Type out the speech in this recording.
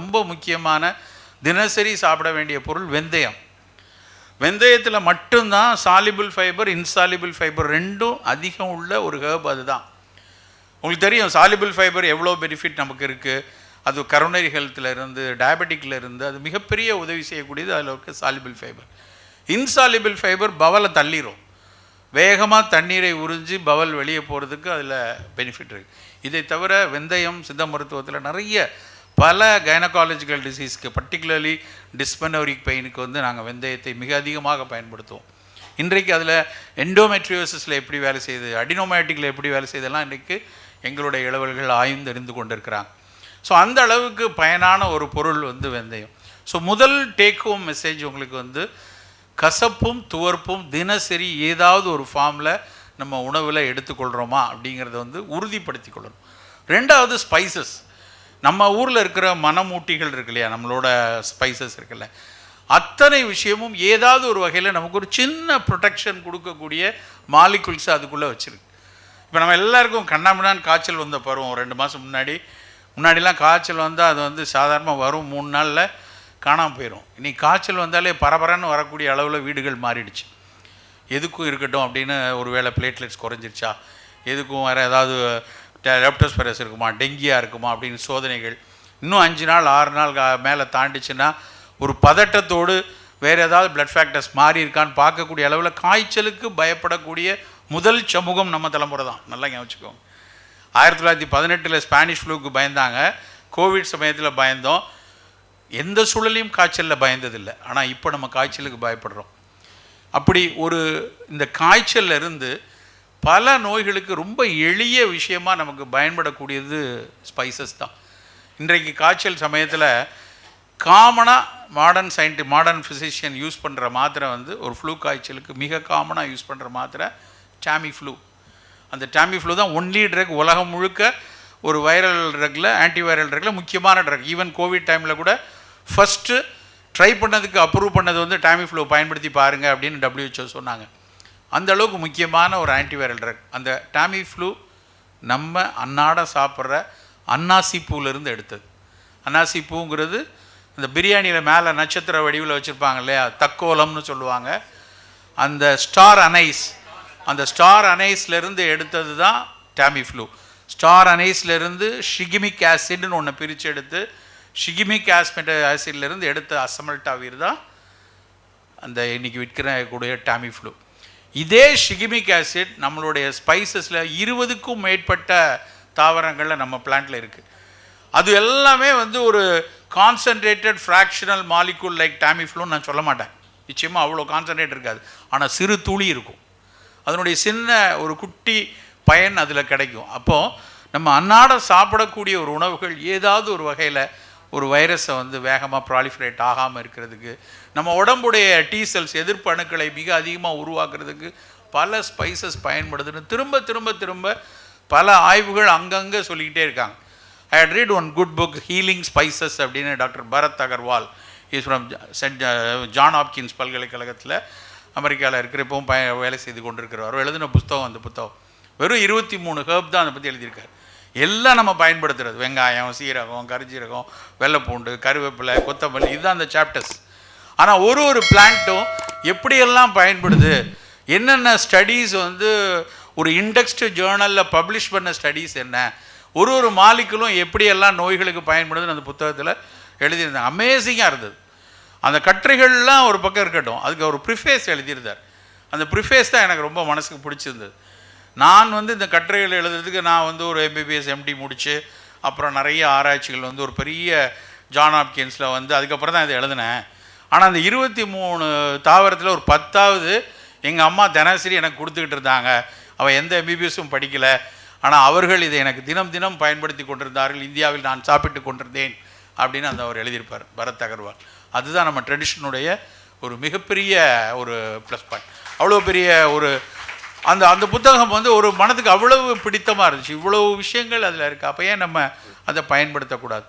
ரொம்ப முக்கியமான தினசரி சாப்பிட வேண்டிய பொருள் வெந்தயம். வெந்தயத்தில் மட்டும்தான் சாலிபிள் ஃபைபர் இன்சாலிபிள் ஃபைபர் ரெண்டும் அதிகம் உள்ள ஒரு ஹேர்ப் அதுதான். உங்களுக்கு தெரியும் சாலிபிள் ஃபைபர் எவ்வளோ பெனிஃபிட் நமக்கு இருக்குது அது கரோனரி ஹெல்த்தில் இருந்து டயபெட்டிக்கில் இருந்து அது மிகப்பெரிய உதவி செய்யக்கூடியது அதில் இருக்க சாலிபிள் ஃபைபர் இன்சாலிபிள் ஃபைபர் பவலை தள்ளிரும். வேகமாக தண்ணீரை உறிஞ்சி பவல் வெளியே போகிறதுக்கு அதில் பெனிஃபிட் இருக்குது இதை தவிர வெந்தயம் சித்த மருத்துவத்தில் நிறைய பல கைனகாலஜிக்கல் டிசீஸ்க்கு பர்டிகுலர்லி டிஸ்பனோரிக் பெயினுக்கு வந்து நாங்கள் வெந்தயத்தை மிக அதிகமாக பயன்படுத்துவோம். இன்றைக்கு அதில் எண்டோமெட்ரியோசிஸில் எப்படி வேலை செய்யுது அடினோமேட்டிக்கில் எப்படி வேலை செய்யுதெல்லாம் இன்றைக்கு எங்களுடைய இளவல்கள் ஆய்ந்து அறிந்து கொண்டிருக்கிறாங்க. ஸோ அந்த அளவுக்கு பயனான ஒரு பொருள் வந்து வெந்தயம். ஸோ முதல் டேக் ஹோம் மெசேஜ் உங்களுக்கு வந்து கசப்பும் துவர்ப்பும் தினசரி ஏதாவது ஒரு ஃபார்மில் நம்ம உணவில் எடுத்துக்கொள்கிறோமா அப்படிங்கிறத வந்து உறுதிப்படுத்தி கொள்ளணும். ரெண்டாவது ஸ்பைசஸ் நம்ம ஊரில் இருக்கிற மனமூட்டிகள் இருக்கு இல்லையா? நம்மளோட ஸ்பைசஸ் இருக்குல்ல. அத்தனை விஷயமும் ஏதாவது ஒரு வகையில் நமக்கு ஒரு சின்ன ப்ரொடெக்ஷன் கொடுக்கக்கூடிய மாலிகுல்ஸ் அதுக்குள்ளே வச்சுருக்கு. இப்போ நம்ம எல்லாருக்கும் கண்ணாமண்ணான்னு காய்ச்சல் வந்த பருவம் ரெண்டு மாதம் முன்னாடி. முன்னாடிலாம் காய்ச்சல் வந்தால் அது வந்து சாதாரணமாக வரும் மூணு நாளில் காணாமல் போயிடும் இன்றைக்கி காய்ச்சல் வந்தாலே பரபரன்னு வரக்கூடிய அளவில் வீடுகள் மாறிடுச்சு. எதுக்கும் இருக்கட்டும் அப்படின்னு ஒரு வேளை பிளேட்லெட்ஸ் குறைஞ்சிருச்சா? எதுக்கும் வேறு ஏதாவது லெப்டோஸ்பெரஸ் இருக்குமா? டெங்கியாக இருக்குமா? அப்படின்னு சோதனைகள் இன்னும் அஞ்சு நாள் ஆறு நாள் மேலே தாண்டிச்சுன்னா ஒரு பதட்டத்தோடு வேறு ஏதாவது பிளட் ஃபேக்டர்ஸ் மாறி இருக்கான்னு பார்க்கக்கூடிய அளவில் காய்ச்சலுக்கு பயப்படக்கூடிய முதல் சமூகம் நம்ம தலைமுறை தான். நல்லா ஞாபகம் ஆயிரத்தி தொள்ளாயிரத்தி பதினெட்டில் ஸ்பானிஷ் ஃப்ளூக்கு பயந்தாங்க. கோவிட் சமயத்தில் பயந்தோம். எந்த சூழலையும் காய்ச்சலில் பயந்ததில்லை. ஆனால் இப்போ நம்ம காய்ச்சலுக்கு பயப்படுறோம். அப்படி ஒரு இந்த காய்ச்சல்ல இருந்து பல நோய்களுக்கு ரொம்ப எளிய விஷயமா நமக்கு பயன்படக்கூடியது ஸ்பைசஸ் தான். இன்றைக்கு காய்ச்சல் சமயத்தில் காமனாக மாடர்ன் சயின்டி மாடர்ன் ஃபிசிஷியன் யூஸ் பண்ணுற மாத்திரை வந்து ஒரு ஃப்ளூ காய்ச்சலுக்கு மிக காமனாக யூஸ் பண்ணுற மாத்திரை டாமி ஃப்ளூ அந்த டாமி ஃப்ளூ தான் ஒன்லி ட்ரக் உலகம் முழுக்க ஒரு வைரல் ட்ரக்கில் ஆன்டிவைரல் ட்ரக்கில் முக்கியமான ட்ரக் ஈவன் கோவிட் டைமில் கூட ஃபஸ்ட்டு ட்ரை பண்ணதுக்கு அப்ரூவ் பண்ணது வந்து டாமி ஃப்ளூ பயன்படுத்தி பாருங்க அப்படின்னு டபிள்யூஹெச்ஓ சொன்னாங்க. அந்த அளவுக்கு முக்கியமான ஒரு ஆன்டிவைரல் ட்ரக் அந்த டாமி ஃப்ளூ நம்ம அன்னாட சாப்பிட்ற அன்னாசி பூவிலேருந்து எடுத்தது. அன்னாசி பூங்கிறது அந்த பிரியாணியில் மேலே நட்சத்திர வடிவில் வச்சுருப்பாங்க இல்லையா? தக்கோலம்னு சொல்லுவாங்க. அந்த ஸ்டார் அனைஸ் அந்த ஸ்டார் அனைஸ்லேருந்து எடுத்தது தான் டாமி ஃப்ளூ ஸ்டார் அனைஸ்லேருந்து ஷிகிமிக் ஆசிட்னு ஒன்று பிரித்து எடுத்து ஷிகிமிக் ஆஸ்மெட் ஆசிட்லேருந்து எடுத்த அசமல்டாவீர் தான் அந்த இன்னைக்கு விற்கிற கூடிய டாமி ஃப்ளூ இதே ஷிகிமிக் ஆசிட் நம்மளுடைய ஸ்பைசஸில் இருபதுக்கும் மேற்பட்ட தாவரங்களில் நம்ம பிளான்ட்டில் இருக்குது அது எல்லாமே வந்து ஒரு கான்சன்ட்ரேட்டட் ஃப்ராக்ஷனல் மாலிகூல் லைக் டாமிஃப்ளூன்னு நான் சொல்ல மாட்டேன். நிச்சயமாக அவ்வளோ கான்சன்ட்ரேட் இருக்காது. ஆனால் சிறு துளி இருக்கும். அதனுடைய சின்ன ஒரு குட்டி பயன் அதில் கிடைக்கும். அப்போது நம்ம அன்னாடம் சாப்பிடக்கூடிய ஒரு உணவுகள் ஏதாவது ஒரு வகையில் ஒரு வைரஸை வந்து வேகமாக ப்ராலிஃபரேட் ஆகாமல் இருக்கிறதுக்கு நம்ம உடம்புடைய டீசல்ஸ் செல்ஸ் எதிர்ப்பு அணுக்களை மிக அதிகமாக உருவாக்குறதுக்கு பல ஸ்பைசஸ் பயன்படுதுன்னு திரும்ப திரும்ப திரும்ப பல ஆய்வுகள் அங்கங்கே சொல்லிக்கிட்டே இருக்காங்க. I had read one good book healing spices அப்படின்னு doctor Bharat Agarwal. Is from Saint John Hopkins பல்கலைக்கழகத்தில் அமெரிக்காவில் இருக்கிற இப்போவும் பய வேலை செய்து கொண்டிருக்கிறவர் எழுதின புஸ்தகம் அந்த புத்தகம். வெறும் இருபத்தி மூணு ஹேர்ப் தான் அதை பற்றி எழுதியிருக்காரு. எல்லாம் நம்ம பயன்படுத்துறது. வெங்காயம் சீரகம் கருஜீரகம் வெள்ளைப்பூண்டு கருவேப்பிலை கொத்தமல்லி இதுதான் அந்த சாப்டர்ஸ் ஆனால் ஒரு ஒரு பிளான்ட்டும் எப்படியெல்லாம் பயன்படுது? என்னென்ன ஸ்டடீஸ் வந்து ஒரு இண்டெக்ஸ்டு ஜேர்னலில் பப்ளிஷ் பண்ண ஸ்டடீஸ் என்ன? ஒரு ஒரு மாலிக்குலும் எப்படியெல்லாம் நோய்களுக்கு பயன்படுதுன்னு அந்த புத்தகத்தில் எழுதியிருந்தேன் அமேசிங்காக இருந்தது. அந்த கட்டுரைகள்லாம் ஒரு பக்கம் இருக்கட்டும். அதுக்கு ஒரு ப்ரிஃபேஸ் எழுதியிருந்தார். அந்த ப்ரிஃபேஸ் தான் எனக்கு ரொம்ப மனசுக்கு பிடிச்சிருந்தது. நான் வந்து இந்த கட்டுரைகள் எழுதுறதுக்கு நான் வந்து ஒரு எம்பிபிஎஸ் எம்டி முடித்து அப்புறம் நிறைய ஆராய்ச்சிகள் வந்து ஒரு பெரிய ஜான் ஆப்கின்ஸில் வந்து அதுக்கப்புறம் தான் இதை எழுதினேன். ஆனால் அந்த இருபத்தி மூணு தாவரத்தில் ஒரு பத்தாவது எங்கள் அம்மா தினசரி எனக்கு கொடுத்துக்கிட்டு இருந்தாங்க. அவள் எந்த எம்பிபிஎஸும் படிக்கலை. ஆனால் அவர்கள் இதை எனக்கு தினம் தினம் பயன்படுத்தி கொண்டிருந்தார்கள். இந்தியாவில் நான் சாப்பிட்டு கொண்டிருந்தேன் அப்படின்னு அந்த அவர் எழுதியிருப்பார் பரத் அகர்வால். அதுதான் நம்ம ட்ரெடிஷனுடைய ஒரு மிகப்பெரிய ஒரு ப்ளஸ் பாயிண்ட் அவ்வளோ பெரிய ஒரு அந்த அந்த புத்தகம் வந்து ஒரு மனதுக்கு அவ்வளவு பிடித்தமாக இருந்துச்சு. இவ்வளவு விஷயங்கள் அதில் இருக்குது அப்போ ஏன் நம்ம அதை பயன்படுத்தக்கூடாது?